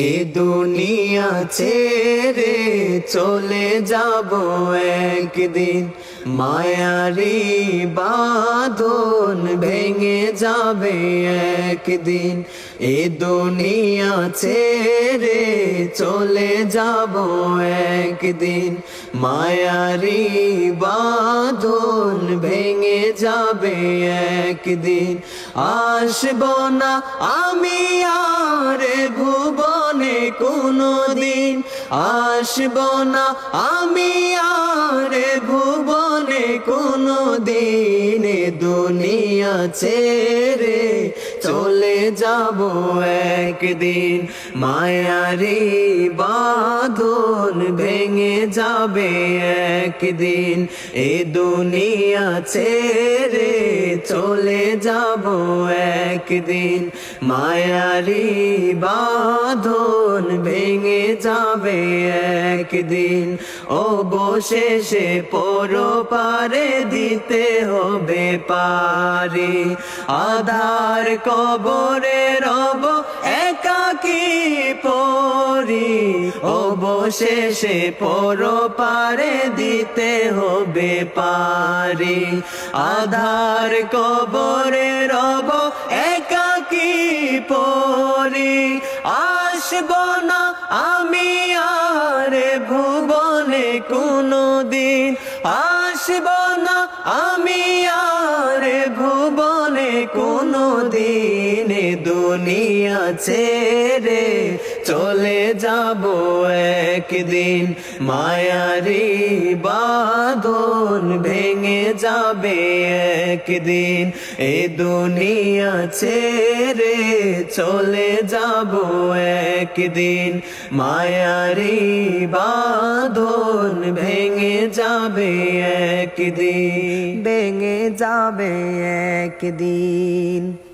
এ দুনিয়া ছেড়ে চলে যাব একদিন। মায়ারি বাঁধন ভেঙে যাবে একদিন। এ দুনিয়া ছেড়ে চলে যাব একদিন। মায়ারি বাঁধন ভেঙে যাবে একদিন। আসব না আমি আর ভুবনে কোনো দিন আসব না। আমি আর ভুবনে কোনো দিন দুনিয়া ছেড়ে যাব একদিন। মায়ারি বাঁধন ভেঙে যাবে একদিন। এ দুনিয়া ছেড়ে চলে যাব একদিন। মায়ারি বাঁধন ভেঙে যাবে একদিন। বসেসে পরো পারে দিতে হবে পারি। আধার কবরে রব একাকি পরি। বসেসে পরো পারে দিতে হবে পারি। আধার কবরে রব একাকি পরি। আসব না আমি আর ভুবনে কোনো দিন আসব না আমি আর ভুবনে কোনো দিন দুনিয়া ছেড়ে চলে যাব একদিন। মায়ারি বাঁধন ভেঙে যাবে একদিন। এ দুনিয়া ছেড়ে চলে যাব একদিন। মায়ারি বাঁধন ভেঙে যাবে একদিন। ভেঙে যাবে একদিন।